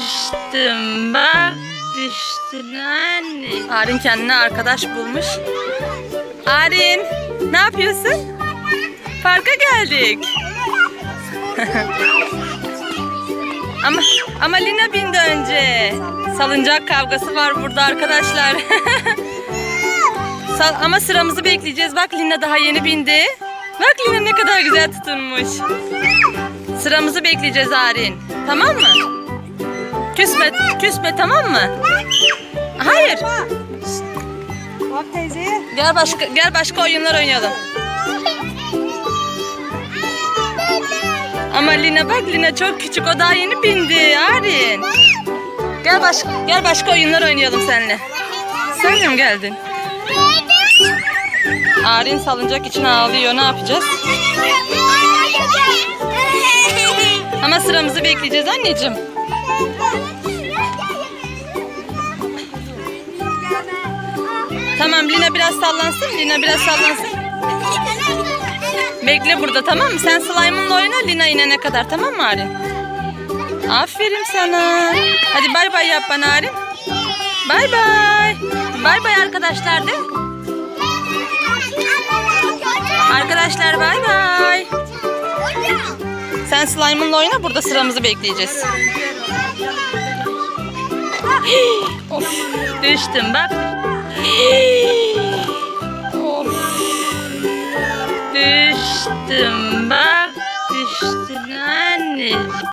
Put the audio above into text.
Düştüm bak düştün anne. Arin kendine arkadaş bulmuş. Arin ne yapıyorsun? Parka geldik. ama ama Lina bindi önce. Salıncak kavgası var burada arkadaşlar. Ama sıramızı bekleyeceğiz. Bak Lina daha yeni bindi. Bak Lina ne kadar güzel tutunmuş. Sıramızı bekleyeceğiz Arin. Tamam mı? Küsme, küsme tamam mı? Hayır. Bak teyzeye. Gel başka gel başka oyunlar oynayalım. Ama Lina bak Lina çok küçük o daha yeni bindi Arin. Gel baş gel başka oyunlar oynayalım seninle. Sen de mi geldin? Arin salıncak için ağlıyor. Ne yapacağız? Ama sıramızı bekleyeceğiz anneciğim. Tamam Lina biraz sallansın. Lina biraz sallansın. Bekle burada tamam mı? Sen slime'ınla oyna Lina inene kadar tamam mı Arin? Aferin sana. Hadi bay bay yap bana Arin. Bay bay. Bay bay arkadaşlar de. Arkadaşlar bay bay. Sen slime'ınla oyna burada sıramızı bekleyeceğiz. of, düştüm bak. Düştüm bak. Düştün anne.